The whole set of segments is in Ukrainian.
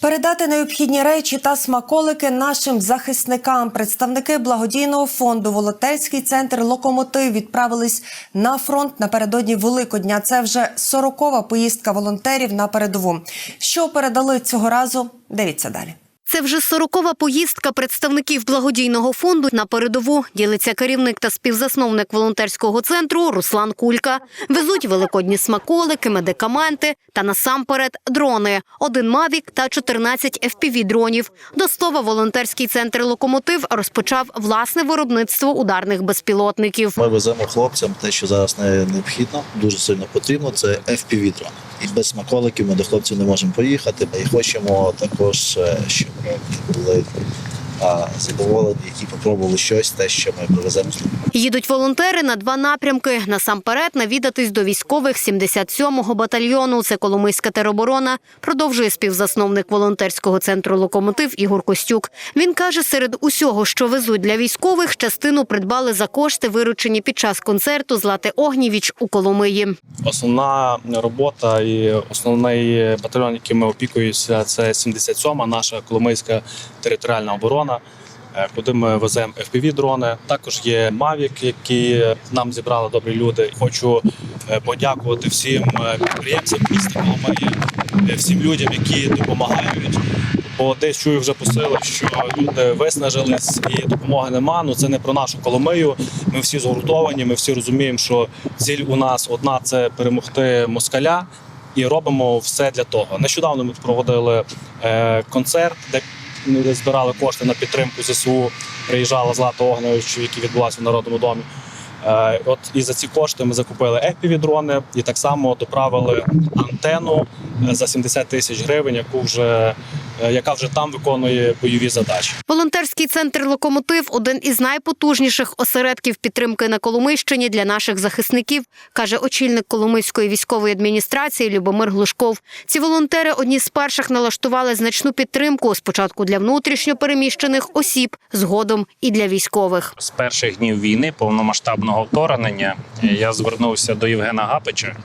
Передати необхідні речі та смаколики нашим захисникам. Представники благодійного фонду Волонтерський центр Локомотив відправились на фронт напередодні Великодня. Це вже сорокова поїздка волонтерів на передову. Що передали цього разу? Дивіться далі. Це вже сорокова поїздка представників благодійного фонду на передову. Ділиться керівник та співзасновник волонтерського центру Руслан Кулька. Везуть великодні смаколики, медикаменти та насамперед дрони. Один мавік та 14 fpv дронів. До слова, волонтерський центр локомотив розпочав власне виробництво ударних безпілотників. Ми веземо хлопцям те, що зараз не необхідно, дуже сильно потрібно. Це fpv дрони. Без смаколиків ми до хлопців не можемо поїхати. І хочемо також, е, щоб були а, задоволені і попробували щось, те, що ми привеземо. Їдуть волонтери на два напрямки. Насамперед навідатись до військових 77-го батальйону. Це Коломийська тероборона. Продовжує співзасновник волонтерського центру Локомотив Ігор Костюк. Він каже, серед усього, що везуть для військових, частину придбали за кошти, виручені під час концерту Злати Огнівіч у Коломиї. Основна робота і основний батальйон, яким ми опікуємося, це 77-ма наша Коломийська територіальна оборона, е, куди ми веземо fpv дрони. Також є Mavic, які нам зібрали добрі люди. Хочу е, подякувати всім е, підприємцям міста Коломиї, всім людям, які допомагають. Бо десь чую вже посили, що люди виснажились і допомоги нема. Ну це не про нашу Коломию. Ми всі згуртовані. Ми всі розуміємо, що ціль у нас одна це перемогти москаля, і робимо все для того. Нещодавно ми проводили концерт, де збирали кошти на підтримку ЗСУ. Приїжджала Злата Огневич, які відбулася в народному домі. Е, От і за ці кошти ми закупили епівідрони і так само доправили антенну е, за 70 тисяч гривень, яку вже яка вже там виконує бойові задачі. Волонтерський центр Локомотив один із найпотужніших осередків підтримки на Коломийщині для наших захисників, каже очільник Коломийської військової адміністрації Любомир Глушков. Ці волонтери одні з перших налаштували значну підтримку спочатку для внутрішньо переміщених осіб, згодом і для військових. з перших днів війни, повномасштабного вторгнення, я звернувся до Євгена Гапича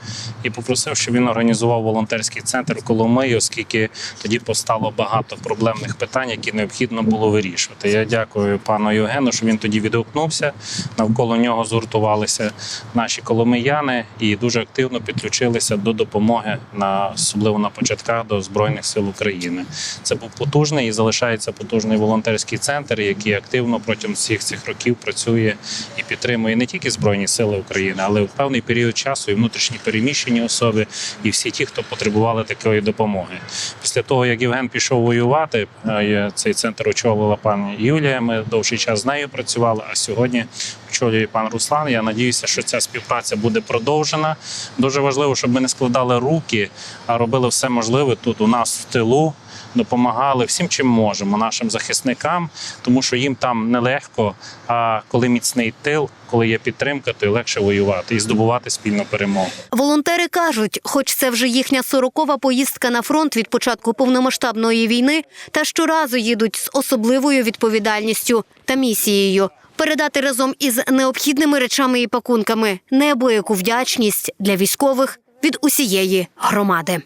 і попросив, щоб він організував волонтерський центр Коломиї, оскільки тоді постало багато проблемних питань, які необхідно було вирішувати. Я дякую пану Євгену, що він тоді відгукнувся. Навколо нього згуртувалися наші коломияни і дуже активно підключилися до допомоги на особливо на початках до збройних сил України. Це був потужний і залишається потужний волонтерський центр, який активно протягом всіх цих років працює і підтримує не тільки збройні сили України, але в певний період часу і внутрішні переміщені особи, і всі ті, хто потребували такої допомоги. Після того, як Євген пішов воювати, е, цей центр очолила пані Юлія. Ми довший час з нею працювали. А сьогодні очолює пан Руслан. Я надіюся, що ця співпраця буде продовжена. Дуже важливо, щоб ми не складали руки, а робили все можливе тут у нас в тилу. Допомагали всім, чим можемо нашим захисникам, тому що їм там нелегко. А коли міцний тил, коли є підтримка, то й легше воювати і здобувати спільну перемогу. Волонтери кажуть, хоч це вже їхня сорокова поїздка на фронт від початку повномасштабної війни, та щоразу їдуть з особливою відповідальністю та місією передати разом із необхідними речами і пакунками неабияку вдячність для військових від усієї громади.